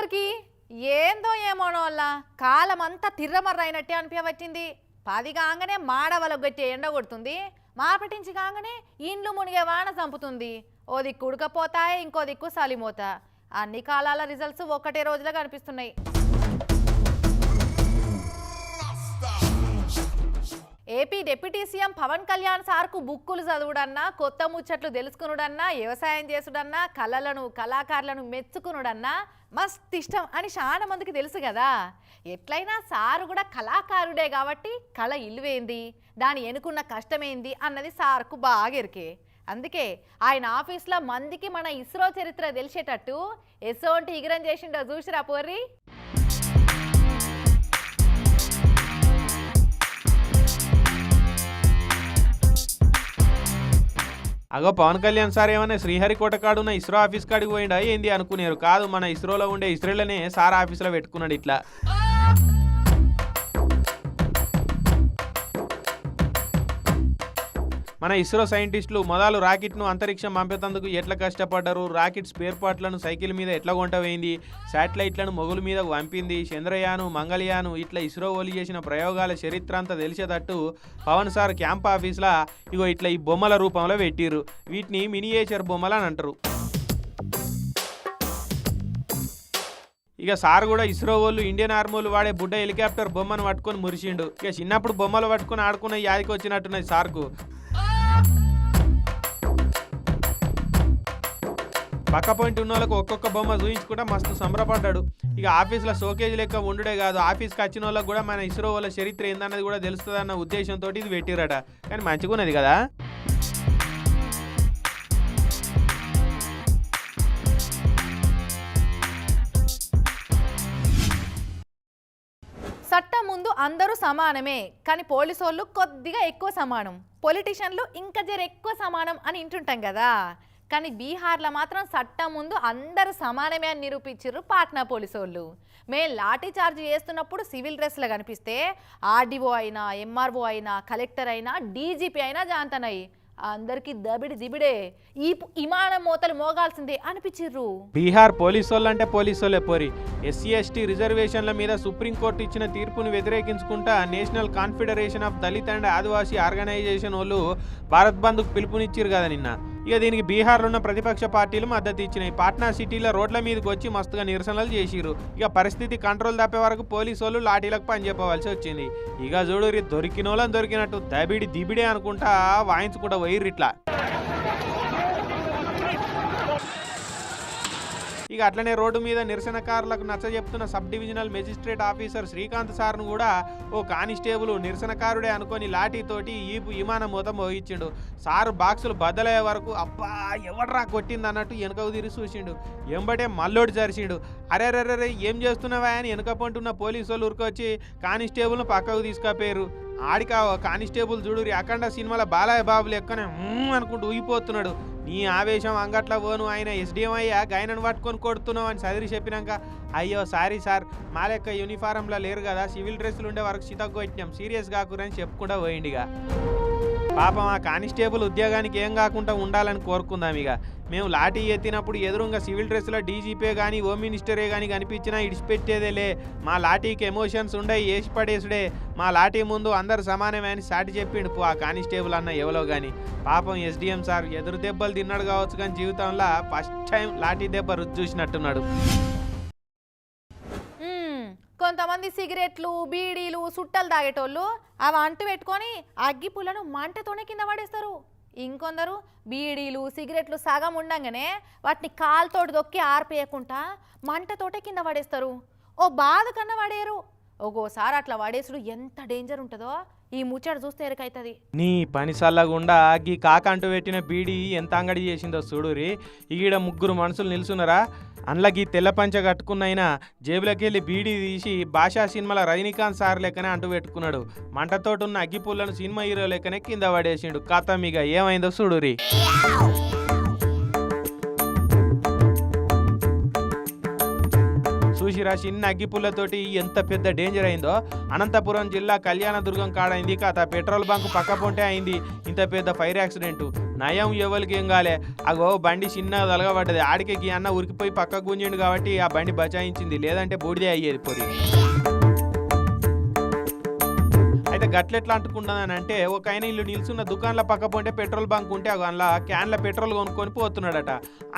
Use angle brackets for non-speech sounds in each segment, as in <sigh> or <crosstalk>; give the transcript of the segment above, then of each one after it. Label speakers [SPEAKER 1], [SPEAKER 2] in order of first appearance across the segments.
[SPEAKER 1] అందరికి? ఏందో ఏమోనో వల్ల కాలం అంతా తిర్రమర్ర అయినట్టే అనిపించవచ్చింది పది కాగానే మాడవలగొట్టే ఎండ కొడుతుంది. మాపటించి కాగానే ఇండ్లు మునిగే వాన చంపుతుంది. ఓ దిక్కు ఉడకపోతాయి ఇంకో దిక్కు సలిమోత. అన్ని కాలాల రిజల్ట్స్ ఒక్కటే రోజులో కనిపిస్తున్నాయి. AP deputy CM Pawan Kalyan సార్కు బుక్కులు చదువుడన్నా కొత్త ముచ్చట్లు తెలుసుకునుడన్నా వ్యవసాయం చేసుడన్నా కళలను కళాకారులను మెచ్చుకునుడన్నా మస్త్ ఇష్టం అని చాలా మందికి తెలుసు కదా. ఎట్లయినా సారు కూడా కళాకారుడే కాబట్టి కళ ఇల్లువేంది దాని ఎనుకున్న కష్టమేంది అన్నది సార్కు బాగా ఎరికే. అందుకే ఆయన ఆఫీస్లో మందికి మన ఇస్రో చరిత్ర తెలిసేటట్టు ఎసోంటి ఇగరం చేసిండో చూసిరా పోర్రి?
[SPEAKER 2] అగో పవన్ కళ్యాణ్ సార్ ఏమన్నా శ్రీహరికోట కాడున్న ఇస్రో ఆఫీస్ కాడికి పోయిండా? ఏంది అనుకునేరు? కాదు మన ఇస్రోలో ఉండే ఇస్రోలనే సార్ ఆఫీస్లో పెట్టుకున్నాడు ఇట్లా. మన ఇస్రో సైంటిస్టులు మొదలు రాకెట్ను అంతరిక్షం పంపేందుకు ఎట్లా కష్టపడ్డారు? రాకెట్ స్పేర్ పార్ట్లను సైకిల్ మీద ఎట్లా కొంట పోయింది శాటిలైట్లను మొగుల మీద పంపింది చంద్రయాను మంగళయాను ఇట్లా ఇస్రో ఓలి చేసిన ప్రయోగాల చరిత్ర అంతా తెలిసేటట్టు పవన్ సార్ క్యాంప్ ఆఫీస్లా ఇగో ఇట్లా ఈ బొమ్మల రూపంలో పెట్టిర్రు. వీటిని మినియేచర్ బొమ్మలు అని అంటారు. ఇక సార్ కూడా ఇస్రో వాళ్ళు ఇండియన్ ఆర్మీలు వాడే బుడ్డ హెలికాప్టర్ బొమ్మను పట్టుకొని మురిసిండు. ఇక చిన్నప్పుడు బొమ్మలు పట్టుకొని ఆడుకున్న యాదికి వచ్చినట్టున్నది సార్కు. పక్క పాయింట్ ఉన్న వాళ్ళకి ఒక్కొక్క బొమ్మ చూయించుకుంటా మస్తు సంబరపడ్డాడు. ఇక ఆఫీస్లో షోకేజ్ లెక్క ఉండుడే కాదు. ఆఫీస్కి వచ్చిన వాళ్ళకి కూడా మన ఇస్రో వాళ్ళ చరిత్ర ఏందన్నది కూడా తెలుస్తుంది అన్న ఉద్దేశంతో ఇది పెట్టిరట. కానీ మంచిగా ఉన్నది కదా?
[SPEAKER 1] చట్టం ముందు అందరూ సమానమే కానీ పోలీసు వాళ్ళు కొద్దిగా ఎక్కువ సమానం. పొలిటీషియన్లు ఇంకా జర ఎక్కువ సమానం అని వింటుంటాం కదా? కానీ బీహార్లో మాత్రం చట్టం ముందు అందరూ సమానమే అని నిరూపించారు పాట్నా పోలీసు వాళ్ళు మేము లాఠీ చార్జ్ చేస్తున్నప్పుడు సివిల్ డ్రెస్లో కనిపిస్తే ఆర్డీఓ అయినా ఎంఆర్ఓ అయినా కలెక్టర్ అయినా డీజీపీ అయినా జాంతనయ్యి అందరికీ దబిడి దిబిడే. ఈ ఇమానం మోతలు మోగాల్సిందే అనిపించిర్రు.
[SPEAKER 2] బీహార్ పోలీసు అంటే పోలీసు వాళ్ళే పోరి. ఎస్సీ ఎస్టీ రిజర్వేషన్ల మీద సుప్రీంకోర్టు ఇచ్చిన తీర్పును వ్యతిరేకించుకుంటా national confederation of Dalit and Adivasi organisation వాళ్ళు భారత్ బంద్కు పిలుపునిచ్చారు కదా నిన్న. ఇక దీనికి బీహార్లో ఉన్న ప్రతిపక్ష పార్టీలు మద్దతు ఇచ్చినాయి. పాట్నా సిటీలో రోడ్ల మీదకి వచ్చి మస్తుగా నిరసనలు చేసిరు ఇక పరిస్థితి కంట్రోల్ తప్పే వరకు పోలీసు వాళ్ళు లాఠీలకు పని చెప్పవలసి వచ్చింది. ఇక చూడు దొరికినోళ్ళని దొరికినట్టు దబిడి దిబిడే అనుకుంటా వాయించుకుంటా పోయిర్రు ఇట్లా. ఇక అట్లనే రోడ్డు మీద నిరసనకారులకు నచ్చ చెప్తున్న sub divisional magistrate officer Srikanth సార్ను కూడా ఓ కానిస్టేబుల్ నిరసనకారుడే అనుకొని లాఠీతోటి ఈపు విమానం మొత్తం మోగించిండు సారు బాక్సులు బద్దలయ్యే వరకు అబ్బా ఎవడ్రా కొట్టింది అన్నట్టు వెనకకు తిరిగి చూసిండు. ఎంబటే మల్లోడు జరిచిండు అరే అరే ఏం చేస్తున్నావా అని వెనక పంటున్న పోలీసు వాళ్ళు ఉరికొచ్చి కానిస్టేబుల్ను పక్కకు తీసుకపోయారు. ఆడిక కానిస్టేబుల్ చూడురి అఖండ సినిమాల బాలయ్య బాబు లెక్కనే అనుకుంటూ ఊగిపోతున్నాడు. నీ ఆవేశం అంగట్ల పోను ఆయన ఎస్డిఎం అయ్యా గైనను పట్టుకొని కొడుతున్నావు అని చదివి చెప్పినాక అయ్యో సారీ సార్ మా లెక్క యూనిఫారంలో లేరు కదా సివిల్ డ్రెస్సులు ఉండే వరకు చితకు కొట్టినాం సీరియస్ కాకురని చెప్పుకుంటా పోయిండిగా పాపం ఆ కానిస్టేబుల్ ఉద్యోగానికి ఏం కాకుండా ఉండాలని కోరుకుందాం ఇక. మేము లాఠీ ఎత్తినప్పుడు ఎదురుగా సివిల్ డ్రెస్లో డీజీపీ కానీ హోమ్ మినిస్టరే కానీ కనిపించినా ఇడిచిపెట్టేదేలే. మా లాఠీకి ఎమోషన్స్ ఉండయి వేసి పడేసుడే. మా లాఠీ ముందు అందరు సమానమే అని సాటి చెప్పిండు పో ఆ కానిస్టేబుల్ అన్న ఎవలో కానీ పాపం ఎస్డిఎం సార్ ఎదురు దెబ్బలు తిన్నాడు కావచ్చు కానీ జీవితంలో ఫస్ట్ టైం లాఠీ దెబ్బ రుచి చూసినట్టున్నాడు.
[SPEAKER 1] కొంతమంది సిగరెట్లు బీడీలు సుట్టలు తాగేటోళ్ళు అవి అంటు పెట్టుకొని అగ్గిపుల్లను మంటతోనే కింద పడేస్తారు. ఇంకొందరు బీడీలు సిగరెట్లు సగం ఉండంగానే వాటిని కాలుతోటి దొక్కి ఆర్పేయకుండా మంటతోటే కింద పడేస్తారు. ఓ బాధ కన్నా పడేయరు ఒక్కోసారి అట్లా పడేసుడు ఎంత డేంజర్ ఉంటుందో ఈ ముచ్చట చూస్తే ఎరకైతుంది.
[SPEAKER 2] నీ పని సల్లగుండా గీ కాకంటూ పెట్టిన బీడి ఎంత అంగడి చేసిందో చూడురి. ఈడ ముగ్గురు మనుషులు నిల్చున్నారా? అందులోకి తెల్ల పంచ కట్టుకున్నైనా జేబులోకి వెళ్ళి బీడీ తీసి భాషా సినిమాల రజనీకాంత్ సార్ లెక్కనే అంటూ పెట్టుకున్నాడు. మంటతోటి ఉన్న అగ్గిపుల్లను సినిమా హీరో లెక్కనే కింద పడేసిండు. కథ ఇక ఏమైందో చూడురి. చూసి చూసిరా చిన్న అగ్గిపుల్లతోటి ఎంత పెద్ద డేంజర్ అయిందో అనంతపురం జిల్లా కళ్యాణదుర్గం కాడైంది కాత పెట్రోల్ బంక్ పక్క పొంటే అయింది. ఇంత పెద్ద ఫైర్ యాక్సిడెంట్ నయం ఎవరికి ఏం కాలే. అగో బండి చిన్న తలగబడ్డది. ఆడికి గీ అన్న ఉరికిపోయి పక్కకు గుంజిండు కాబట్టి ఆ బండి బచాయించింది. లేదంటే బూడిదే అయ్యేది పొరి. గట్లెట్లా అంటుకున్నదని అంటే ఒక ఆయన ఇల్లు నిల్చున్న దుకాణంలో పక్క పోంటే పెట్రోల్ బంక్ ఉంటే అందులో క్యాన్ల పెట్రోల్ కొనుక్కొని పోతున్నాడట.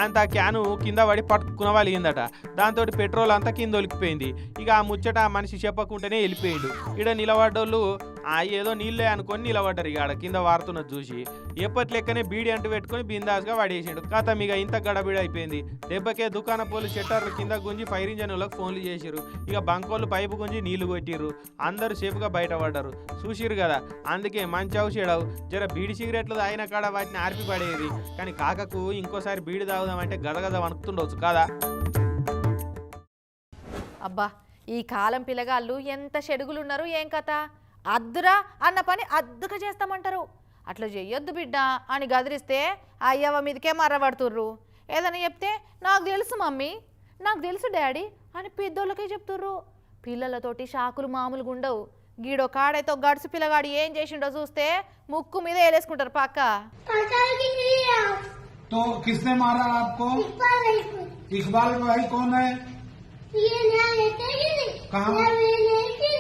[SPEAKER 2] అంత ఆ క్యాను కింద పడి పట్టుకున్న వాళ్ళిందట దాంతో పెట్రోల్ అంతా కింద ఒలికిపోయింది. ఇక ఆ ముచ్చట ఆ మనిషి చెప్పకుండానే వెళ్ళిపోయిండు. ఈడ నిలబడ్డోళ్ళు ఆ ఏదో నీళ్ళే అనుకొని నిలబడ్డారు ఇక ఆడ కింద వారుతున్నది చూసి. ఎప్పటి లెక్కనే బీడి అంటు పెట్టుకొని బిందాస్గా పడేసిండు కథ ఇక ఇంత గడబిడ అయిపోయింది. దెబ్బకే దుకాణ పోలు షట్టర్లు కింద గుంజి ఫైర్ ఇంజన్ వాళ్ళకి ఫోన్లు చేసిరు ఇక బంకోళ్ళు పైపు గుంజి నీళ్ళు కొట్టిరు అందరూ సేఫ్గా బయటపడ్డారు. చూసిరు కదా? అందుకే మంచి ఔషధవు జర బీడి సిగరెట్లు తాగిన కాడ వాటిని ఆర్పి పడేది. కానీ కాకకు ఇంకోసారి బీడి తాగుదామంటే గదగద వణుకుతుండవచ్చు కదా?
[SPEAKER 1] అబ్బా ఈ కాలం పిల్లగాళ్ళు ఎంత షెడుగులున్నారు ఏం కథ? అద్దురా అన్న పని అద్దుక చేస్తామంటారు అట్లా చెయ్యొద్దు బిడ్డ అని గదిరిస్తే అయ్యవ మీదకే మర్రబడుతుర్రు ఏదైనా చెప్తే నాకు తెలుసు మమ్మీ నాకు తెలుసు డాడీ అని పెద్దోళ్ళకే చెప్తుర్రు పిల్లలతోటి షాకులు మామూలుగా ఉండవు గీడో కాడైతే ఒక గడుసు పిల్లగాడు ఏం చేసిండో చూస్తే ముక్కు మీద వేలేసుకుంటారు పక్క
[SPEAKER 3] तो किसने मारा आपको इकबाल भाई कौन है कहाँ? हाँ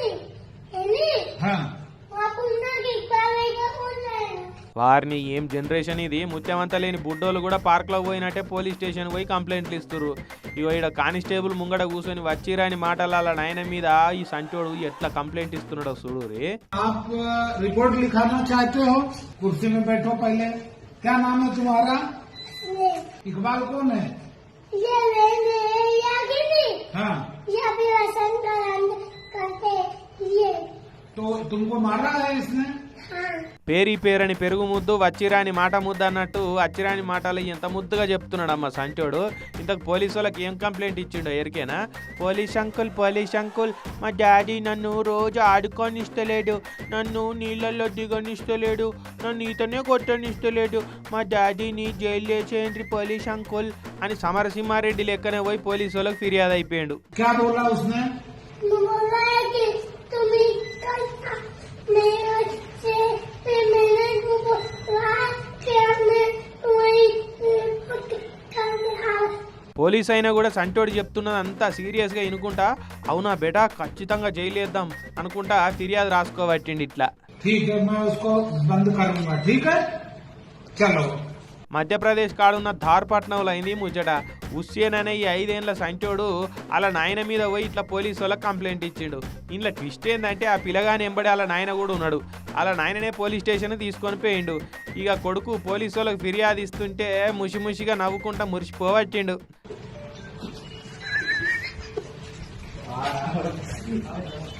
[SPEAKER 2] వారిని ఏం జనరేషన్ ఇది ముత్యమంతా లేని బుడ్డోలు కూడా పార్క్లో పోయినట్టే పోలీస్ స్టేషన్ పోయి కంప్లైంట్లు ఇస్తున్నారు ఇగో ఈడ కానిస్టేబుల్ ముంగడ కూర్చొని వచ్చిరాని మాటల నాయన మీద ఈ సంచోడు ఎట్లా కంప్లైంట్ ఇస్తున్నాడో చూడు రే
[SPEAKER 3] आप अ, रिपोर्ट लिखाना चाहते हो कुर्सी में बैठो पहले क्या नाम है तुम्हारा इकबाल कौन है हाँ तो तुमको मारा है इसने
[SPEAKER 2] పేరీ పేరని పెరుగు ముద్దు వచ్చిరాని మాట ముద్దు అన్నట్టు అచ్చిరాని మాటలు ఎంత ముద్దుగా చెప్తున్నాడు అమ్మ సంచోడు ఇంతకు పోలీసు వాళ్ళకి ఏం కంప్లైంట్ ఇచ్చిండో ఎరికేనా పోలీస్ అంకుల్ పోలీస్ అంకుల్ మా డాడీ నన్ను రోజు ఆడుకొనిస్తలేడు నన్ను నీళ్ళల్లో దిగనిస్తలేడు నన్ను ఈతనే కొట్టనిస్తలేడు మా డాడీని జైలు వేసేయండి పోలీస్ అంకుల్ అని సమరసింహారెడ్డి లెక్కనే పోయి పోలీసు వాళ్ళకి ఫిర్యాదు అయిపోయాడు
[SPEAKER 3] क्या बोला उसने
[SPEAKER 2] పోలీస్ అయినా కూడా సంటోడు చెప్తున్నది అంతా సీరియస్గా వినుకుంటా అవునా బేటా ఖచ్చితంగా జైలు వేద్దాం అనుకుంటా ఫిర్యాదు రాసుకోబట్టిండి ఇట్లా
[SPEAKER 3] ठीक है मैं उसको बंद करूंगा ठीक है चलो
[SPEAKER 2] మధ్యప్రదేశ్ కాడున్న ధార్పట్నంలో అయింది ముచ్చట. హుస్సేన్ అనే ఈ ఐదేళ్ళ సంచోడు అలా నాయన మీద పోయి ఇట్లా పోలీసు వాళ్ళకి కంప్లైంట్ ఇచ్చిండు. ఇంట్లో ట్విస్ట్ ఏంటంటే ఆ పిల్లగాని ఎంబడి అలా నాయన కూడా ఉన్నాడు. అలా నాయననే పోలీస్ స్టేషన్ తీసుకొని పోయిండు. ఇక కొడుకు పోలీసు వాళ్ళకి ఫిర్యాదు ఇస్తుంటే ముషిముషిగా నవ్వుకుంటా మురిసిపోవట్టిండు <laughs>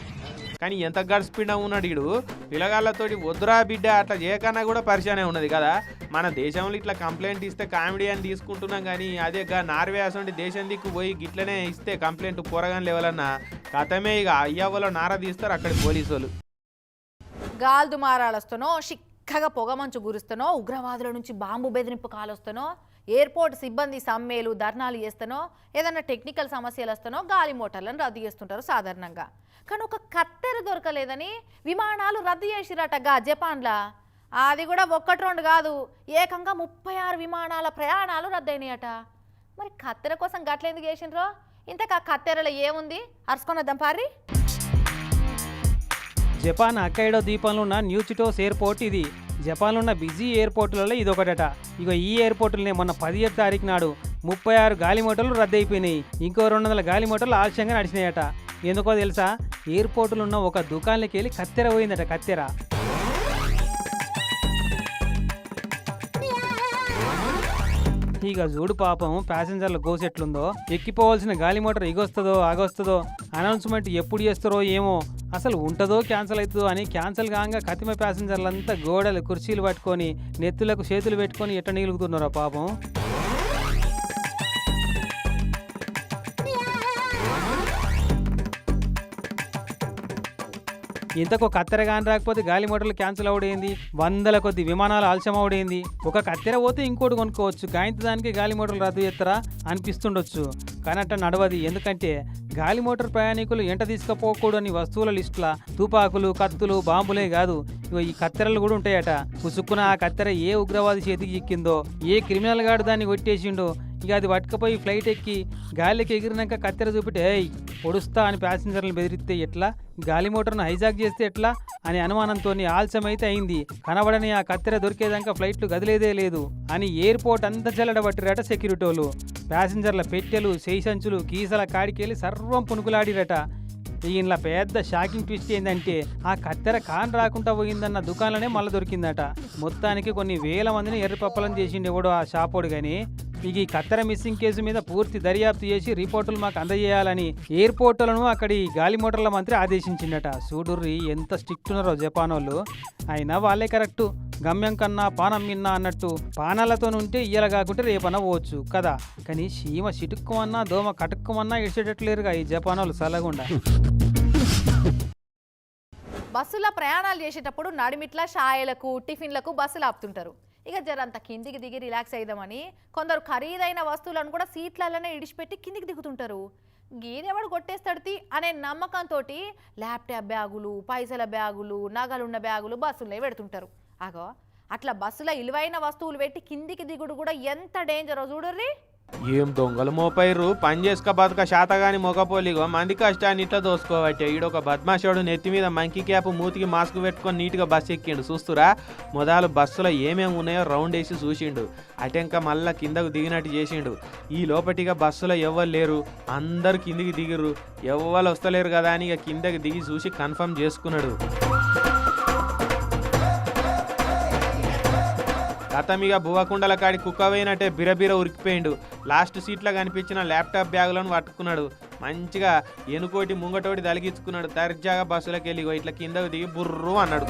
[SPEAKER 2] కానీ ఎంత గడిచిపోయినా ఉన్నాడు ఈడు పిల్లగాళ్ళతోటి వద్దురా బిడ్డ అట్లా చేయకన్నా కూడా పరిచయనే ఉన్నది కదా. మన దేశంలో ఇట్లా కంప్లైంట్ ఇస్తే కామెడీ అని తీసుకుంటున్నాం కానీ అదే నార్వే అసలు దేశం దిక్కు పోయి గిట్లనే ఇస్తే కంప్లైంట్ కూరగాని లెవెలన్నా కథమే ఇక అయ్యవ్వలో నారా తీస్తారు అక్కడి పోలీసు వాళ్ళు
[SPEAKER 1] గాల్దు షిక్ చక్కగా పొగమంచు గురుస్తానో ఉగ్రవాదుల నుంచి బాంబు బెదిరింపు కాలొస్తానో ఎయిర్పోర్ట్ సిబ్బంది సమ్మెలు ధర్నాలు చేస్తానో ఏదన్నా టెక్నికల్ సమస్యలు వస్తానో గాలి మోటార్లను రద్దు చేస్తుంటారు సాధారణంగా. కానీ ఒక కత్తెర దొరకలేదని విమానాలు రద్దు చేసిరటగా జపాన్లా. అది కూడా ఒక్కటి రెండు కాదు ఏకంగా ముప్పై ఆరు విమానాల ప్రయాణాలు రద్దయినాయట. మరి కత్తెర కోసం గట్లెందుకు చేసిండ్రో? ఇంతకు ఆ కత్తెరలో ఏముంది? అరుచుకొనద్దాం పారి
[SPEAKER 4] జపాన్ అక్కైడో ద్వీపంలో ఉన్న న్యూచిటోస్ ఎయిర్పోర్ట్ ఇది. జపాన్లో ఉన్న బిజీ ఎయిర్పోర్టులలో ఇది ఇక ఈ ఎయిర్పోర్టులనే మొన్న పదిహేడు తారీఖు నాడు ముప్పై ఆరు గాలి మోటార్లు రద్దయిపోయినాయి. ఇంకో రెండు వందల గాలి మోటార్లు ఆలస్యంగా నడిచినాయట. ఎందుకో తెలుసా? ఎయిర్పోర్టులో ఉన్న ఒక దుకాణానికి వెళ్ళి కత్తెర పోయిందట కత్తెర. ఇక చూడు పాపం ప్యాసింజర్ల గోస్ ఎట్లుందో. ఎక్కిపోవాల్సిన గాలి మోటార్ ఇగొస్తుందో ఆగొస్తుందో అనౌన్స్మెంట్ ఎప్పుడు చేస్తారో ఏమో అసలు ఉంటుందో క్యాన్సిల్ అవుతుందో అని క్యాన్సిల్ కాగా కతిమ ప్యాసింజర్లంతా గోడలు కుర్చీలు పట్టుకొని నెత్తులకు చేతులు పెట్టుకొని ఎట్ట నీలుగుతున్నారో పాపం. ఇంతకు కత్తెర కాని రాకపోతే గాలి మోటార్లు క్యాన్సిల్ అవడేంది? వందల కొద్ది విమానాలు ఆలస్యం అవడేంది? ఒక కత్తెర పోతే ఇంకోటి కొనుక్కోవచ్చు. గాయంత దానికి గాలి మోటార్లు రద్దు చేస్తారా? అనిపిస్తుండొచ్చు. కానీ అట్ట నడవది. ఎందుకంటే గాలి మోటార్ ప్రయాణికులు ఎంట తీసుకుపోకూడని వస్తువుల లిస్టుల తుపాకులు కత్తులు బాంబులే కాదు. ఈ కత్తెరలు కూడా ఉంటాయట. పుసుక్కున ఆ కత్తెర ఏ ఉగ్రవాది చేతికి ఎక్కిందో ఏ క్రిమినల్ గాడు దాన్ని కొట్టేసిండో ఇక అది పట్టుకపోయి ఫ్లైట్ ఎక్కి గాలికి ఎగిరినాక కత్తెర చూపితే ఏయ్ పొడుస్తా అని ప్యాసింజర్లను బెదిరిస్తే ఎట్లా? గాలి మోటార్ను హైజాక్ చేస్తే ఎట్లా? అని అనుమానంతో ఆలస్యమైతే అయింది. కనబడని ఆ కత్తెర దొరికేదాకా ఫ్లైట్లు గదిలేదే లేదు అని ఎయిర్పోర్ట్ అంతా చెల్లడబట్టిరట సెక్యూరిటీ వాళ్ళు ప్యాసింజర్ల పెట్టెలు సంచులు కీసల కాడికెళ్ళి సర్వం పునుకులాడిరట. ఈయనలా పెద్ద షాకింగ్ ట్విస్ట్ ఏంటంటే ఆ కత్తెర కాన్ రాకుండా పోయిందన్న దుకాణంలోనే మళ్ళీ దొరికిందట. మొత్తానికి కొన్ని వేల మందిని ఎర్రపప్పలం చేసిండే ఎవడో ఆ షాపోడు కానీ ఇక ఈ కత్తెర మిస్సింగ్ కేసు మీద పూర్తి దర్యాప్తు చేసి రిపోర్టులు మాకు అందజేయాలని ఎయిర్పోర్టులను అక్కడి గాలి మోటార్ల మంత్రి ఆదేశించిండట. చూడుర్రి ఎంత స్ట్రిక్ట్ ఉన్నారో జపాన్ వాళ్ళు అయినా వాళ్ళే కరెక్టు. గమ్యం కన్నా పానం మిన్నా అన్నట్టు పానాలతో ఉంటే ఇయ్యాల కాకుంటే రేపన పోవచ్చు కదా. కానీ సీమ చిటుక్కుమన్నా దోమ కటుక్కుమన్నా ఇడిచేటట్లేరుగా ఈ జపాన్ వాళ్ళు సలగుండా
[SPEAKER 1] బస్సులో ప్రయాణాలు చేసేటప్పుడు నడిమిట్ల షాయలకు టిఫిన్లకు బస్సులు ఆపుతుంటారు. ఇక జరంత కిందికి దిగి రిలాక్స్ అయిదామని కొందరు ఖరీదైన వస్తువులను కూడా సీట్లలోనే ఇడిచిపెట్టి కిందికి దిగుతుంటారు. గీదెవడు కొట్టేస్తాడుతి అనే నమ్మకంతో ల్యాప్టాప్ బ్యాగులు పైసల బ్యాగులు నగలున్న బ్యాగులు బస్సుల్లో పెడుతుంటారు. అగో అట్లా బస్సులో ఇలువైన వస్తువులు పెట్టి కిందికి దిగుడు కూడా ఎంత డేంజరో చూడర్రీ.
[SPEAKER 2] ఏం దొంగలు? మోపైర్రు. పని చేసుకో బతుక. శాతగాని మొగపోలిగో. మంది కష్టాన్ని ఇట్లా దోసుకోవట్టే ఈడొక బద్మాషోడు నెత్తి మీద మంకీ క్యాప్ మూతికి మాస్క్ పెట్టుకొని నీట్గా బస్సు ఎక్కిండు. చూస్తురా? మొదలు బస్సులో ఏమేమి ఉన్నాయో రౌండ్ వేసి చూసిండు. అటెంక మళ్ళా కిందకు దిగినట్టు చేసిండు. ఈ లోపటిగా బస్సులో ఎవ్వరు లేరు. అందరు కిందికి దిగిర్రు. ఎవ్వరు వస్తలేరు కదా అని ఇక కిందకి దిగి చూసి కన్ఫర్మ్ చేసుకున్నాడు. గతమిగా భువకుండల కాడి కుక్క పోయినట్టే బిరబిర ఉరికిపోయిండు. లాస్ట్ సీట్లో కనిపించిన ల్యాప్టాప్ బ్యాగులను పట్టుకున్నాడు. మంచిగా ఎనుకోటి ముంగటోటి తలిగించుకున్నాడు. దర్జాగా బస్సులోకి వెళ్ళి ఇట్లా కిందకు దిగి బుర్రు అన్నాడు.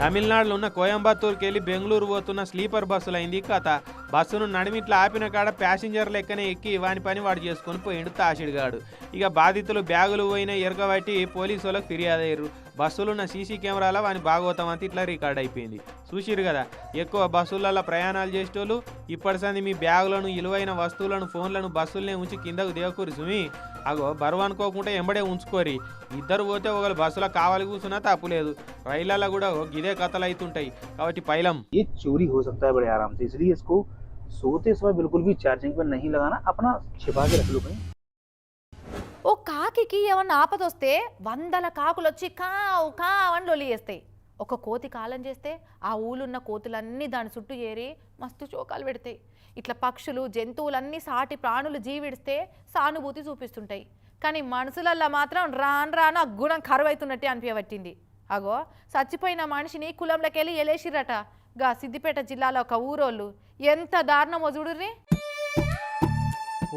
[SPEAKER 2] తమిళనాడులో ఉన్న కోయంబత్తూరుకెళ్ళి బెంగళూరు పోతున్న స్లీపర్ బస్సులు అయింది కథ. బస్సును నడిమిట్లా ఆపిన కాడ ప్యాసింజర్ లెక్కనే ఎక్కి వాని పని వాడు చేసుకొని పోయిండు తాసిడిగాడు ఇక బాధితులు బ్యాగులు పోయిన ఎరగబట్టి పోలీసు వాళ్ళకి ఫిర్యాదు అయ్యారు బస్సులున్న సీసీ కెమెరాల వాని భాగవతం అంతా ఇట్లా రికార్డ్ అయిపోయింది. చూసిరు కదా ఎక్కువ బస్సులలో ప్రయాణాలు చేసేటోళ్ళు ఇప్పటిసంది మీ బ్యాగులను ఇలువైన వస్తువులను ఫోన్లను బస్సులనే ఉంచి కిందకు దిగకూరి సుమి అగో బరువు అనుకోకుండా ఎంబడే ఉంచుకోరి. ఇద్దరు పోతే ఒకరు బస్సులో కావాలి కూర్చున్నా తప్పులేదు రైళ్ళలో కూడా గిదే కథలు అవుతుంటాయి కాబట్టి పైలం.
[SPEAKER 5] చోరీ హో బడే ఆరామ్ సే ఇస్కో सोते समय बिल्कुल भी चार्जिंग पर नहीं लगाना अपना छिपा के रख लो कहीं
[SPEAKER 1] ఓ కాకికి ఏమన్నా ఆపదొస్తే వందల కాకులు వచ్చి కావు కావు అని లొలి చేస్తాయి ఒక కోతి కాలం చేస్తే ఆ ఊళ్ళున్న కోతులన్నీ దాని చుట్టూ చేరి మస్తు చోకాలు పెడతాయి ఇట్లా పక్షులు జంతువులన్నీ సాటి ప్రాణులు జీవిడిస్తే సానుభూతి చూపిస్తుంటాయి కానీ మనుషులల్లో మాత్రం రాను రాను ఆ గుణం కరువైతున్నట్టే అనిపించబట్టింది అగో చచ్చిపోయిన మనిషిని కులంలోకెళ్ళి ఎలేసిరట గా సిద్దిపేట జిల్లాలో ఒక ఊరోళ్ళు. ఎంత దారుణమో చూడుర్రి.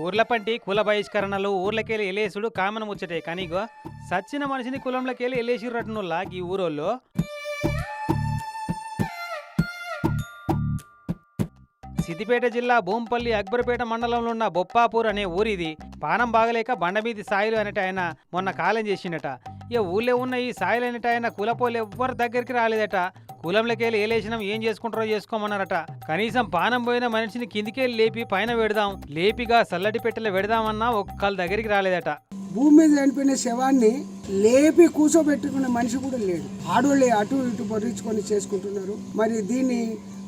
[SPEAKER 4] ఊర్ల పంటి కుల బహిష్కరణలు ఊర్లకెళ్ళి ఎలేసుడు కామన్ ముచ్చటే. కానీ ఇగో సచ్చిన మనిషిని కులంలోకెళ్ళి ఎలేసిరటనుల్లా ఈ ఊరోళ్ళు. సిద్దిపేట జిల్లా భూంపల్లి అక్బర్పేట మండలంలో ఉన్న బొప్పాపూర్ అనే ఊరిది. పానం బాగలేక బండమీది సాయిలు అనేట ఆయన మొన్న కాలం చేసిండట. ఇక ఊళ్ళో ఉన్న ఈ సాయిలు అనేట ఆయన కులపోలు ఎవ్వరి దగ్గరికి రాలేదట. కులంలోకెళ్ళి ఏలేసినాం ఏం చేసుకుంటారో చేసుకోమన్నారట. కనీసం పానం పోయిన మనిషిని కిందికెళ్ళి లేపి పైన పెడదాం లేపిగా సల్లటి పెట్టెలో పెడదామన్నా ఒక్కళ్ళ దగ్గరికి రాలేదట.
[SPEAKER 6] భూమి మీద చనిపోయిన శవాన్ని లేపి కూర్చోబెట్టుకునే మనిషి కూడా లేడు. ఆడోళ్ళే అటు ఇటు బొర్రించుకొని చేసుకుంటున్నారు. మరి దీన్ని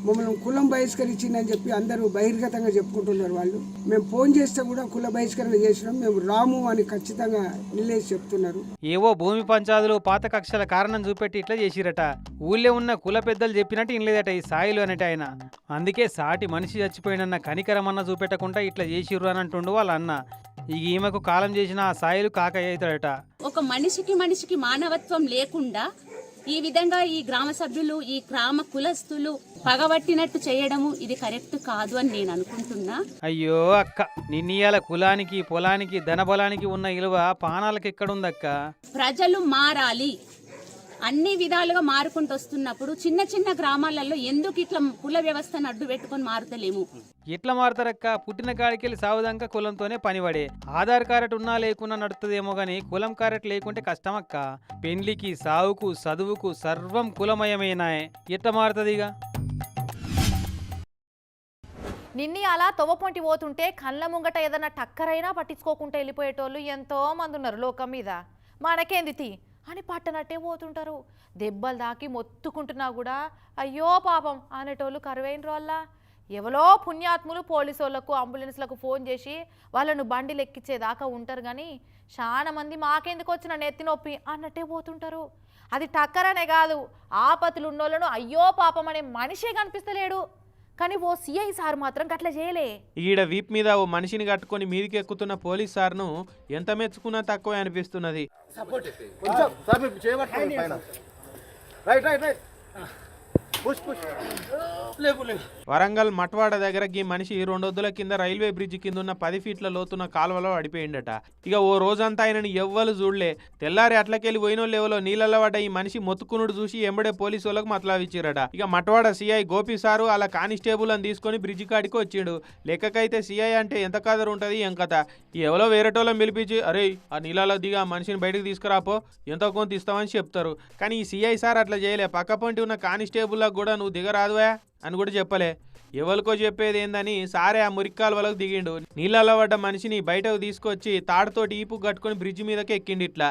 [SPEAKER 6] మమ్మల్ని కులం బహిష్కరించిందని చెప్పి అందరూ బహిర్గతంగా చెప్పుకుంటున్నారు వాళ్ళు. మేము ఫోన్ చేస్తే కూడా కుల బహిష్కరణ చేసినాం. మేము రాము అని ఖచ్చితంగా నిలేసి చెప్తున్నారు.
[SPEAKER 4] ఏవో భూమి పంచాదులు పాత కక్షల కారణం చూపెట్టి ఇట్లా చేసిరట. ఊళ్ళో ఉన్న కుల పెద్దలు చెప్పినట్టు ఇనలేదట ఈ సాయిలు అనేట ఆయన. అందుకే సాటి మనిషి చచ్చిపోయినన్న కనికరమన్న చూపెట్టకుండా ఇట్లా చేసిర్రు అని అంటుండు వాళ్ళ అన్న. ఇక ఈమెకు కాలం చేసిన ఆ సాయిలు కాక అవుతాడట.
[SPEAKER 7] ఒక మనిషికి మనిషికి మానవత్వం లేకుండా ఈ విధంగా ఈ గ్రామ సభ్యులు ఈ గ్రామ కులస్తులు పగబట్టినట్టు చేయడము ఇది కరెక్ట్ కాదు అని నేను అనుకుంటున్నా.
[SPEAKER 4] అయ్యో అక్క నిన్నీయాల కులానికి పొలానికి ధనబలానికి ఉన్న ఇలువ పానాలకు ఎక్కడుందక్క?
[SPEAKER 7] ప్రజలు మారాలి. అన్ని విధాలుగా మారుకుంటూ వస్తున్నప్పుడు చిన్న చిన్న గ్రామాలలో ఎందుకు ఇట్లా కుల వ్యవస్థను అడ్డు పెట్టుకొని మారుతలేము?
[SPEAKER 4] ఎట్లా మారుతారక్క పుట్టిన కాడికెళ్ళి సావుదాకా కులంతోనే పనిపడే. ఆధార్ కార్డు ఉన్నా లేకున్నా నడుతుందేమో గానీ కులం కార్డు లేకుంటే కష్టమక్క. పెండ్లికి సావుకు చదువుకు సర్వం కులమయమేనాయే ఎట్లా మారుతుంది ఇక
[SPEAKER 1] నిన్ని అలా తొవ్వపొంటి పోతుంటే కళ్ళ ముంగట ఏదన్నా టక్కరైనా పట్టించుకోకుండా వెళ్ళిపోయేటోళ్ళు ఎంతో మంది ఉన్నారు లోకం మీద. మనకేంది తీ? అని పట్టనట్టే పోతుంటారు. దెబ్బలు దాకి మొత్తుకుంటున్నా కూడా అయ్యో పాపం అనేటోళ్ళు కరువైన వాళ్ళ ఎవరో పుణ్యాత్ములు పోలీసు వాళ్ళకు అంబులెన్స్లకు ఫోన్ చేసి వాళ్ళను బండి లెక్కించేదాకా ఉంటారు కానీ చాలా మంది మాకెందుకు వచ్చిన నెత్తి నొప్పి అన్నట్టే పోతుంటారు. అది టక్కరనే కాదు. ఆపతులు ఉన్నోళ్ళను అయ్యో పాపం అనే మనిషే కనిపిస్తలేడు. కానీ ఓ సిఐ సార్ మాత్రం గట్ల చేయలే.
[SPEAKER 2] ఈడ వీప్ మీద ఓ మనిషిని కట్టుకొని మీదికి ఎక్కుతున్న పోలీస్ సార్ను ఎంత మెచ్చుకున్నా తక్కువే అనిపిస్తున్నది.
[SPEAKER 8] కొంచెం సార్ మీరు చేయబట్టండి పైన. Right right right
[SPEAKER 2] Warangal Matwada దగ్గర ఈ మనిషి రెండొద్దుల కింద రైల్వే బ్రిడ్జ్ కింద ఉన్న పది ఫీట్ల లోతున్న కాలువలో అడిపోయిండట. ఇక ఓ రోజంతా ఆయనని ఎవ్వరు చూడలే. తెల్లారి అట్లకెళ్ళి పోయినో లేవలో నీళ్ళలో పడ్డ ఈ మనిషి మొత్తుకునుడు చూసి ఎంబడే పోలీసు వాళ్ళకు మతలావిచ్చిరట. ఇక మట్వాడ సిఐ గోపి సారు అలా కానిస్టేబుల్ అని తీసుకొని బ్రిడ్జ్ కాడికి వచ్చిండు. లెక్కకైతే సిఐ అంటే ఎంత కదరు ఉంటుంది ఏం కథ? ఎవరో వేరేటోళ్ళని పిలిపించి అరే ఆ నీళ్ళలో దిగా ఆ మనిషిని బయటకు తీసుకురాపో ఎంతో కొంత ఇస్తామని చెప్తారు. కానీ ఈ సిఐ సార్ అట్లా చేయలే. పక్కపంటి ఉన్న కానిస్టేబుల్ కూడా నువ్వు దిగరాదువా అని కూడా చెప్పలే. ఎవరికో చెప్పేది ఏందని సారే ఆ మురిక్కాల వాళ్ళకు దిగిండు. నీళ్ళలో పడ్డ మనిషిని బయటకు తీసుకొచ్చి తాడుతోటి ఈపు కట్టుకొని బ్రిడ్జ్ మీదకి ఎక్కిండి ఇట్లా.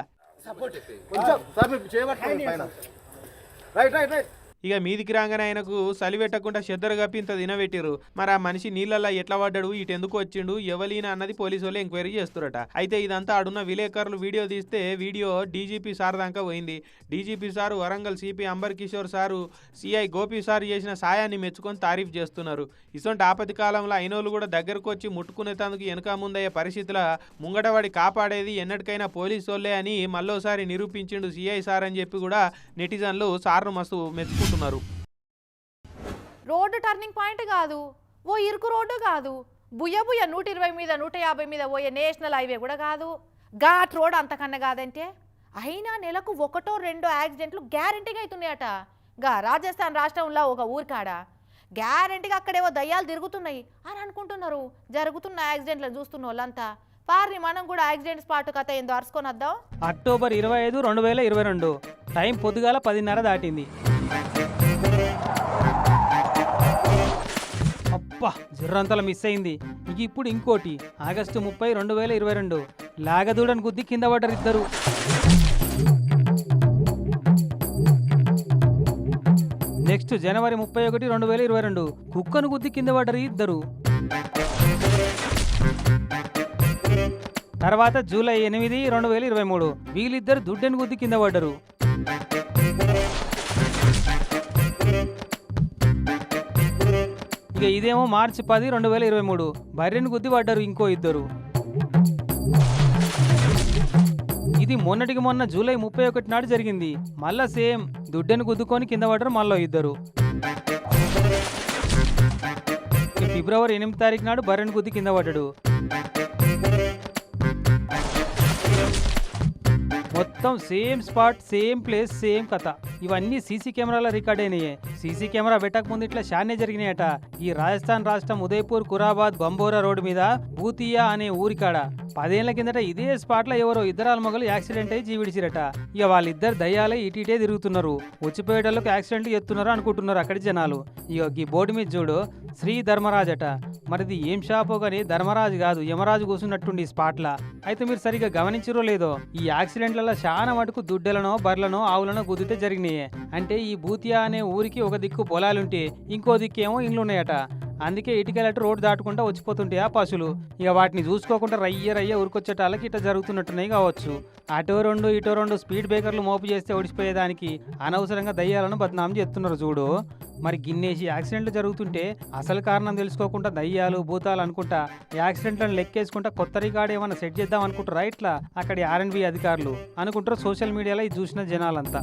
[SPEAKER 8] రైట్ రైట్ రైట్
[SPEAKER 2] ఇక మీదికి రాగానే ఆయనకు సలి పెట్టకుండా చెద్దరు కప్పి ఇంత తినబెట్టిరు మరి ఆ మనిషి నీళ్ళల్లో ఎట్లా పడ్డాడు? ఇటు ఎందుకు వచ్చిండు? ఎవలీనా అన్నది పోలీసు వాళ్ళు ఎంక్వైరీ చేస్తురట అయితే ఇదంతా ఆడున్న విలేకరులు వీడియో తీస్తే వీడియో డీజీపీ సార్ దాకా పోయింది. DGP sir Warangal CP Ambar Kishore sir CI Gopi sir చేసిన సాయాన్ని మెచ్చుకొని తారీఫ్ చేస్తున్నారు. ఇటువంటి ఆపతి కాలంలో అయినోళ్ళు కూడా దగ్గరకు వచ్చి ముట్టుకునేందుకు వెనక ముందయ్యే పరిస్థితుల ముంగటవాడి కాపాడేది ఎన్నటికైనా పోలీసు వాళ్ళే అని మళ్ళోసారి నిరూపించిండు సిఐ సార్ అని చెప్పి కూడా నెటిజన్లు సార్ను మస్తు మెచ్చుకుంటున్నారు.
[SPEAKER 1] రోడ్డు టర్నింగ్ పాయింట్ కాదు ఓ ఇరుకు రోడ్డు కాదు బుయ్య బుయ్య నూట ఇరవై మీద నూట యాభై మీద పోయే నేషనల్ హైవే కూడా కాదు. ఘాట్ రోడ్ అంతకన్నా కాదంటే అయినా నెలకు ఒకటో రెండో యాక్సిడెంట్లు గ్యారంటీగా అవుతున్నాయట. గా రాజస్థాన్ రాష్ట్రంలో ఒక ఊరికాడ గ్యారంటీగా అక్కడేవో దయ్యాలు తిరుగుతున్నాయి అని అనుకుంటున్నారు. జరుగుతున్న యాక్సిడెంట్లను చూస్తున్న వాళ్ళంతా. పారి మనం కూడా యాక్సిడెంట్ స్పాట్ కథ ఏందో అరుచుకొని వద్దాం.
[SPEAKER 4] అక్టోబర్ ఇరవై ఐదు రెండు వేల ఇరవై రెండు. టైం పొద్దుగాల పదిన్నర దాటింది. అబ్బా జుర్రంతల మిస్ అయింది. ఇక ఇప్పుడు ఇంకోటి. ఆగస్టు ముప్పై రెండు వేల ఇరవై రెండు. లాగదూడని గుద్ది కింద పడ్డరు ఇద్దరు నెక్స్ట్ జనవరి ముప్పై ఒకటి రెండు వేల ఇరవై రెండు. కుక్కను గుద్ది కింద పడ్డరు ఇద్దరు. తర్వాత జూలై ఎనిమిది రెండు వేల ఇరవై మూడు. వీళ్ళిద్దరు దుడ్డెను గుద్ది కింద పడ్డరు. ఇక ఇదేమో మార్చి పది రెండు వేల ఇరవై మూడు. బర్రెను గుద్దిపడ్డారు ఇంకో ఇద్దరు. ఇది మొన్నటికి మొన్న జూలై ముప్పై ఒకటి నాడు జరిగింది. మళ్ళా సేమ్ దుడ్డెను గుద్దుకొని కింద పడ్డారు మళ్ళీ ఇద్దరు. ఫిబ్రవరి ఎనిమిది తారీఖు నాడు బర్రెను గుద్ది కింద పడ్డాడు. మొత్తం same spot same place same కథ. ఇవన్నీ సీసీ కెమెరాల రికార్డ్ అయినాయి. సీసీ కెమెరా పెట్టక ముందు ఇట్లా షానే జరిగినాయట. ఈ రాజస్థాన్ రాష్ట్రం ఉదయపూర్ కురాబాద్ బంబోరా రోడ్ మీద భూతియా అనే ఊరికాడ పదేళ్ళ కిందట ఇదే స్పాట్లో ఎవరో ఇద్దరు మొగలు యాక్సిడెంట్ అయి జీవిడిచిరట. ఇక వాళ్ళిద్దరు దయ్యాలే ఇటీటే తిరుగుతున్నారు. వచ్చిపోయేటోళ్ళకి యాక్సిడెంట్ ఎత్తున్నారు అనుకుంటున్నారు అక్కడి జనాలు. ఇక ఈ బోర్డు మీద చూడు శ్రీ ధర్మరాజ్ అట. మరిది ఏం షాపో కానీ ధర్మరాజు కాదు యమరాజు కూర్చున్నట్టుండి ఈ స్పాట్లా. అయితే మీరు సరిగ్గా గమనించరో లేదో ఈ ఊర్లలో చాలా మటుకు దుడ్డెలనో బర్రెలనో ఆవులనో గుద్దితే జరిగినాయి. అంటే ఈ భూతియా అనే ఊరికి ఒక దిక్కు పొలాలుంటే ఇంకో దిక్కేమో ఇండ్లున్నాయట. అందుకే ఇటుకెళ్ళట్టు రోడ్డు దాటుకుంటా వచ్చిపోతుంటాయి ఆ పశువులు. ఇక వాటిని చూసుకోకుండా రయ్య రయ్య ఉరికొచ్చేటాళ్ళకి ఇట్లా జరుగుతున్నట్టున్నాయి కావచ్చు. అటో రెండు ఇటో రెండు స్పీడ్ బ్రేకర్లు మోపు చేస్తే ఓడిపోయేదానికి అనవసరంగా దయ్యాలను బదనాం చేస్తున్నారు చూడు. మరి గిన్నేసి యాక్సిడెంట్లు జరుగుతుంటే అసలు కారణం తెలుసుకోకుండా దయ్యాలు భూతాలు అనుకుంటా యాక్సిడెంట్లను లెక్కేసుకుంటా కొత్త రికార్డ్ ఏమైనా సెట్ చేద్దాం అనుకుంటారా ఇట్లా అక్కడి ఆర్ఎన్బి అధికారులు అనుకుంటారు సోషల్ మీడియాలో ఇది చూసిన జనాలంతా.